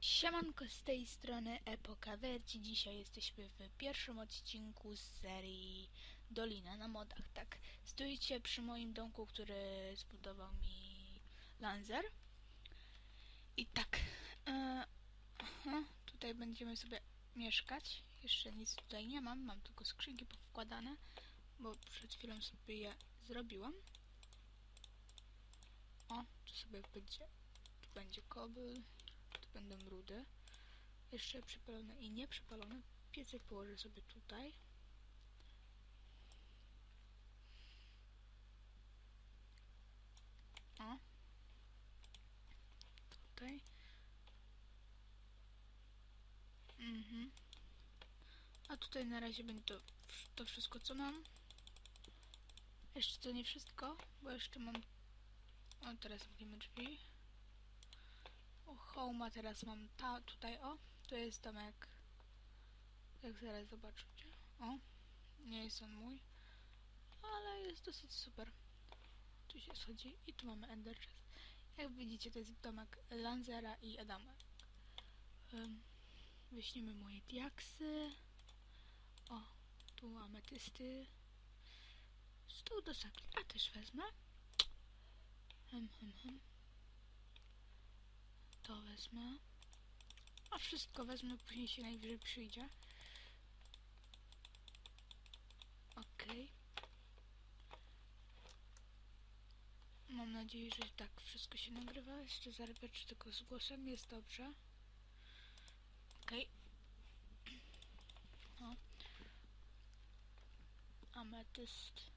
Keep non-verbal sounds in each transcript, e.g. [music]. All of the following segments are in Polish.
Siemanko z tej strony Epoka Verci. Dzisiaj jesteśmy w pierwszym odcinku z serii Dolina na modach. Tak, stoicie przy moim domku, który zbudował mi Lancer. I tak, e, aha, tutaj będziemy sobie mieszkać. Jeszcze nic tutaj nie mam, mam tylko skrzynki powkładane, bo przed chwilą sobie je zrobiłam. O, tu sobie będzie, tu będzie kobyl, tu będą rudy. Jeszcze przypalone i nieprzypalone. Piecek położę sobie tutaj. O. Tutaj. Mhm. A tutaj na razie będzie to, to wszystko co mam. Jeszcze to nie wszystko, bo jeszcze mam... O, teraz mówimy drzwi. O, home teraz mam ta, tutaj, o, to jest domek. Jak zaraz zobaczycie. O, nie jest on mój, ale jest dosyć super. Tu się schodzi i tu mamy Ender Chest. Jak widzicie, to jest domek Lanzera i Adama. Um, moje diaksy. O, tu ametysty. Stół do sakli. A też wezmę. To wezmę. A wszystko wezmę, później się najwyżej przyjdzie. Okej. Mam nadzieję, że tak wszystko się nagrywa. Jeszcze zarabię, czy tylko z głosem jest dobrze. Okej. O. Ametyst.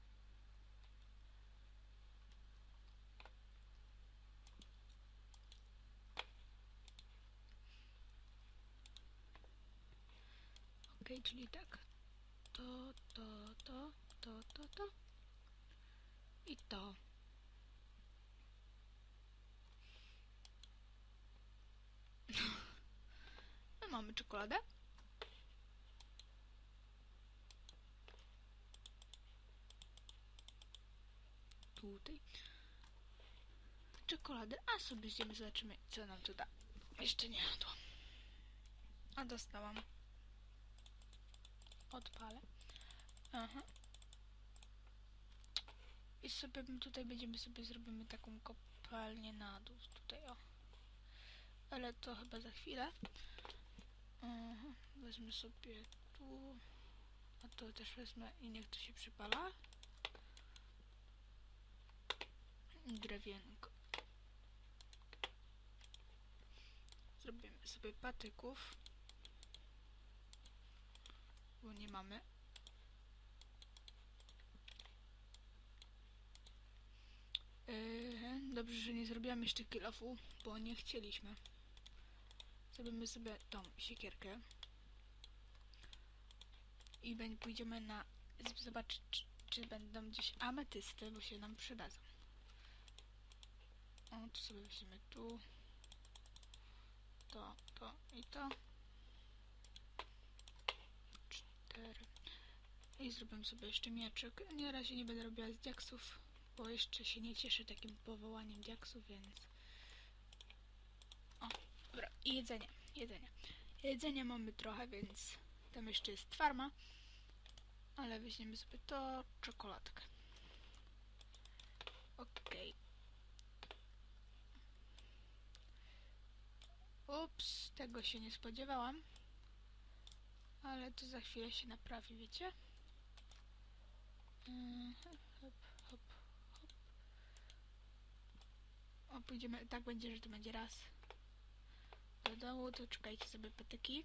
Okej, czyli tak. To, to, to, to, to, to. I to. [laughs] No mamy czekoladę. Tutaj. Czekoladę, a sobie zjemy, zobaczymy co nam to da. Jeszcze nie jadłam. A dostałam. Odpalę. Aha. I sobie tutaj będziemy sobie zrobimy taką kopalnię na dół. Tutaj o. Ale to chyba za chwilę. Aha. Wezmę sobie tu. A to też wezmę i niech to się przypala. Drewienko. Zrobimy sobie patyków bo nie mamy. Yy, dobrze, że nie zrobiłam jeszcze kilofu, bo nie chcieliśmy. Zrobimy sobie tą siekierkę. I pójdziemy na... zobaczyć, czy, czy będą gdzieś ametysty, bo się nam przydadzą. O, to sobie weźmiemy tu. To, to i to. I zrobię sobie jeszcze mieczyk. Nie, na razie nie będę robiła z diaksów, bo jeszcze się nie cieszę takim powołaniem diaksów, więc... O, dobra. I jedzenie, jedzenie. Jedzenia mamy trochę, więc tam jeszcze jest farma. Ale weźmiemy sobie to, czekoladkę. Okej. Ups, tego się nie spodziewałam. Ale to za chwilę się naprawi, wiecie? Mm, Hop, hop, hop. O, pójdziemy, tak będzie, że to będzie raz. Do dołu, to czekajcie sobie patyki.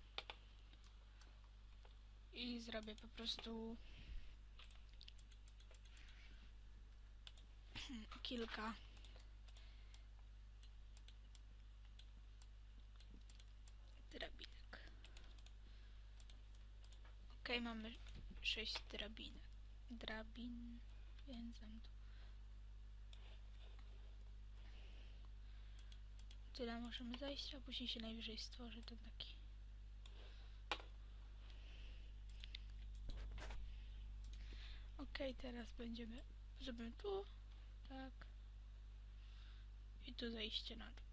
I zrobię po prostu [clears throat] kilka Okej, mamy sześć drabinek. Drabin, więc mam tu. Tyle możemy zejść, a później się najwyżej stworzy ten taki. Okej, teraz będziemy. Zrobimy tu. Tak. I tu zejście na dół.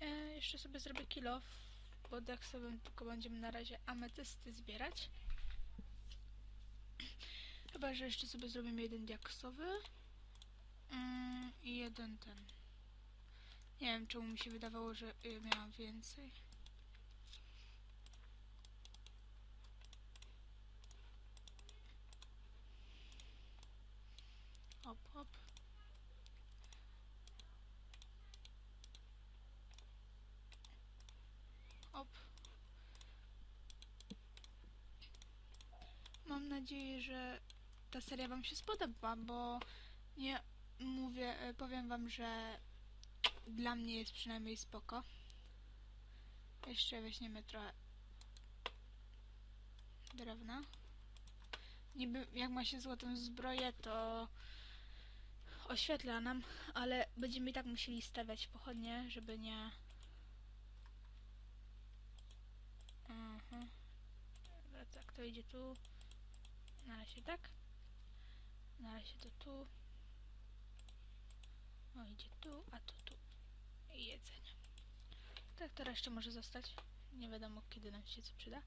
E, jeszcze sobie zrobię kilo, bo tak sobie tylko będziemy na razie ametysty zbierać. Chyba, że jeszcze sobie zrobimy jeden diaksowy mm, i jeden ten. Nie wiem, czemu mi się wydawało, że y, miałam więcej. Hop, hop. Hop. Mam nadzieję, że ta seria Wam się spodoba, bo nie mówię, e, powiem Wam, że dla mnie jest przynajmniej spoko. Jeszcze weźmiemy trochę drewna. Niby jak ma się złotą zbroję, to oświetla nam, ale będziemy i tak musieli stawiać pochodnie, żeby nie... Mhm. Dobra, tak, to idzie tu. Na razie tak. Na razie to tu. O, idzie tu, a to tu. I jedzenie. Tak, to jeszcze może zostać. Nie wiadomo, kiedy nam się co przyda.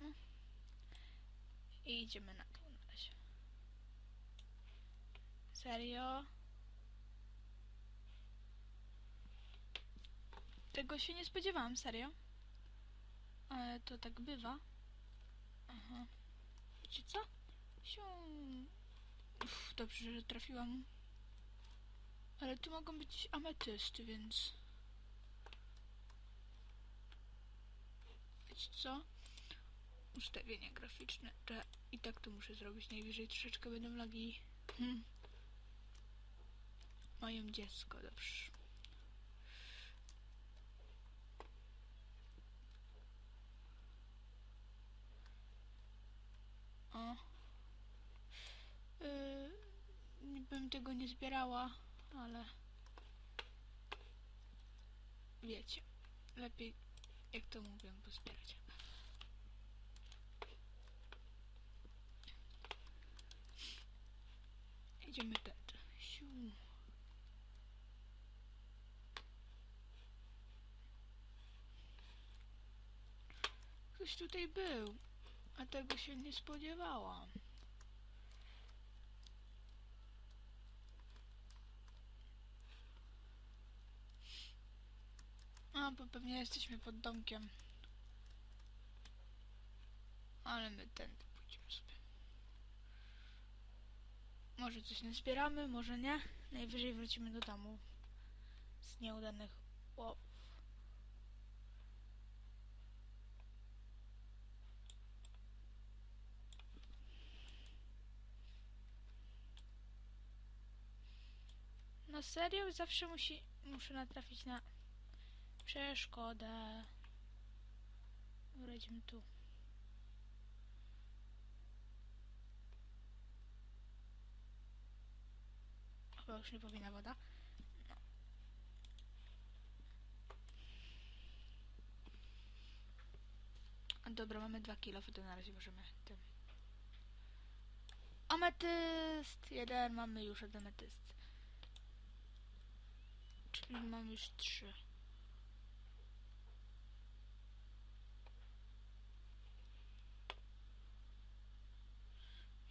No. I idziemy na dół na razie. Serio? Tego się nie spodziewałam, serio. Ale to tak bywa. Aha. Wiecie co? Sią... Uff, dobrze, że trafiłam. Ale tu mogą być ametysty, więc... Wiecie co? Ustawienia graficzne. To I tak to muszę zrobić. Najwyżej troszeczkę będą lagi. Hmm. Moje dziecko, dobrze. O. Yy, tego nie zbierała, ale wiecie, lepiej jak to mówię, pozbierać. Idziemy tędy. Siu. Ktoś tutaj był. A tego się nie spodziewałam. A, bo pewnie jesteśmy pod domkiem. Ale my tędy pójdziemy sobie. Może coś zbieramy, może nie. Najwyżej wrócimy do domu. Z nieudanych łowów. No serio? Zawsze musi, muszę natrafić na przeszkodę. Dobra, idziemy tu. Chyba już nie powinna woda. A Dobra, mamy dwa kilo, to na razie możemy tym. Ametyst! Jeden, mamy już od ametyst. Czyli mam już trzy.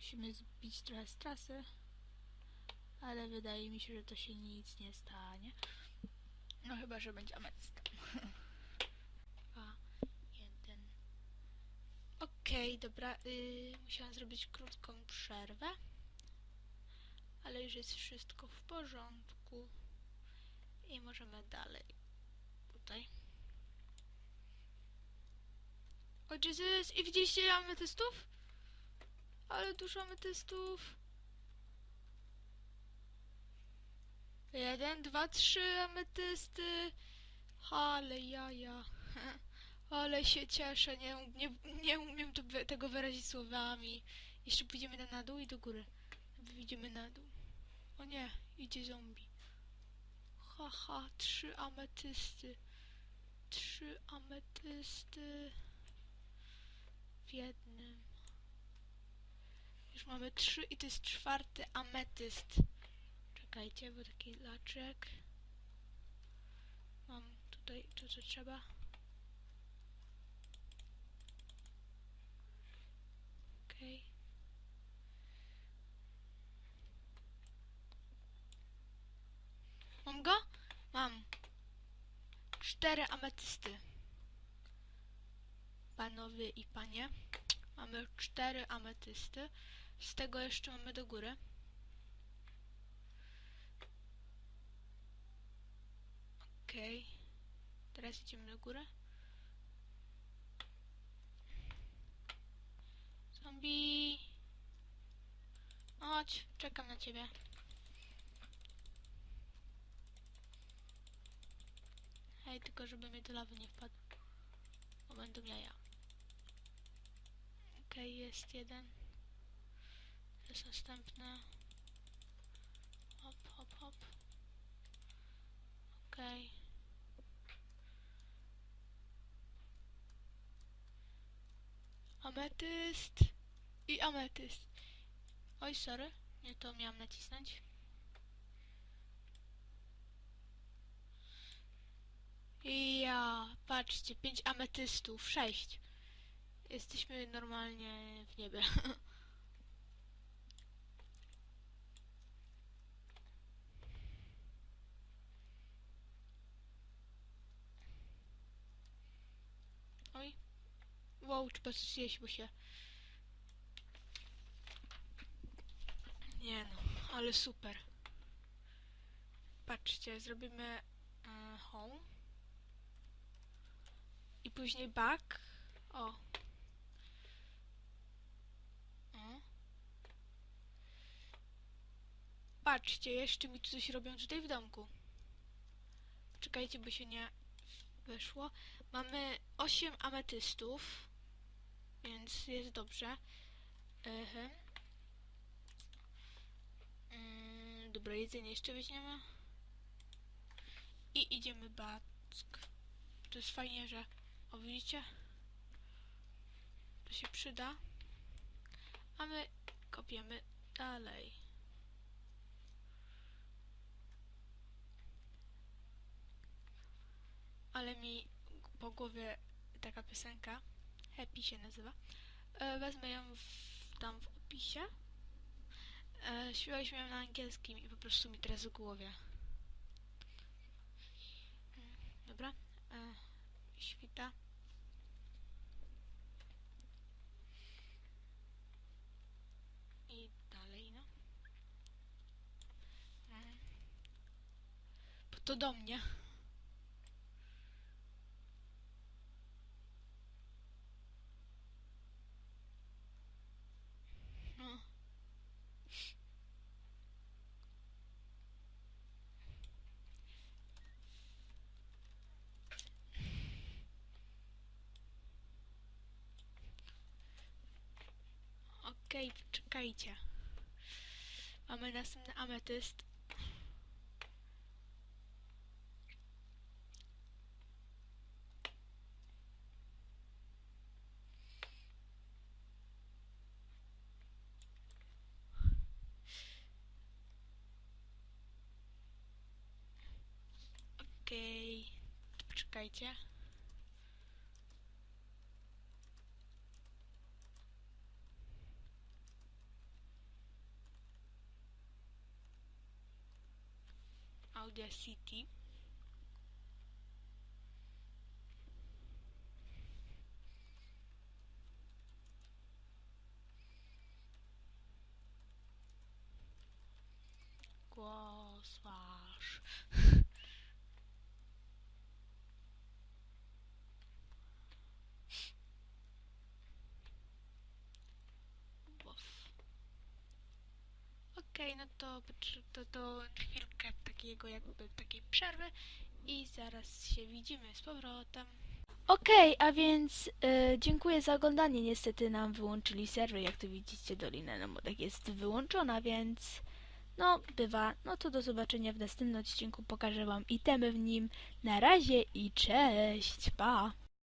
Musimy zbić trochę z trasy, ale wydaje mi się, że to się nic nie stanie. No chyba, że będzie ametyst. [laughs] Dwa, jeden. Okej, dobra. Yy, musiałam zrobić krótką przerwę, ale już jest wszystko w porządku. I możemy dalej. Tutaj. O Jesus! I widzieliście ametystów? Ale dużo ametystów. Jeden, dwa, trzy ametysty. Ale jaja. [laughs] Ale się cieszę. Nie, nie, nie umiem to, tego wyrazić słowami. Jeszcze pójdziemy na, dół i do góry. Widzimy na dół. O nie, idzie zombie. Haha, trzy ametysty. Trzy ametysty w jednym. Już mamy trzy i to jest czwarty ametyst. Czekajcie, bo taki laczek. Mam tutaj to, co trzeba. Okej. Mam go? Mam. Cztery ametysty. Panowie i panie. Mamy cztery ametysty. Z tego jeszcze mamy do góry. Okej. Teraz idziemy do góry. Zombie. Chodź, czekam na ciebie. Hej, tylko żeby mnie do lawy nie wpadł. Bo będą jaja. Okej, jest jeden. Jest następny. Hop, hop, hop. Okej. Ametyst. I ametyst. Oj, sorry. Nie to miałam nacisnąć. I ja, patrzcie, pięć ametystów, sześć. Jesteśmy normalnie w niebie. [laughs] Oj. Wow, czy patrzyliśmy się. Nie no, ale super. Patrzcie, zrobimy e, home. I później back. O. o. Patrzcie, jeszcze mi coś robią tutaj w domku. Czekajcie, bo się nie weszło. Mamy 8 ametystów, więc jest dobrze. Ehe. Mm, dobra, jedzenie jeszcze weźmiemy. I idziemy back. To jest fajnie, że... O, widzicie? To się przyda. A my kopiemy dalej. Ale mi po głowie taka piosenka, Happy się nazywa. E, wezmę ją w, tam w opisie. E, śpiewaliśmy ją na angielskim i po prostu mi teraz w głowie. Mm, Dobra. E, świta. I dalej, no. Mm. Bo to do mnie. No. Okej, czekajcie. Mamy następny ametyst. Okej, poczekajcie. Audacity. Głos. Okej, no to, to, to takiego jakby takiej przerwy i zaraz się widzimy z powrotem. Okej, a więc e, dziękuję za oglądanie. Niestety nam wyłączyli serwer, jak tu widzicie, Dolina no Modek jest wyłączona, więc no bywa. No to do zobaczenia w następnym odcinku. Pokażę wam itemy w nim. Na razie i cześć, pa!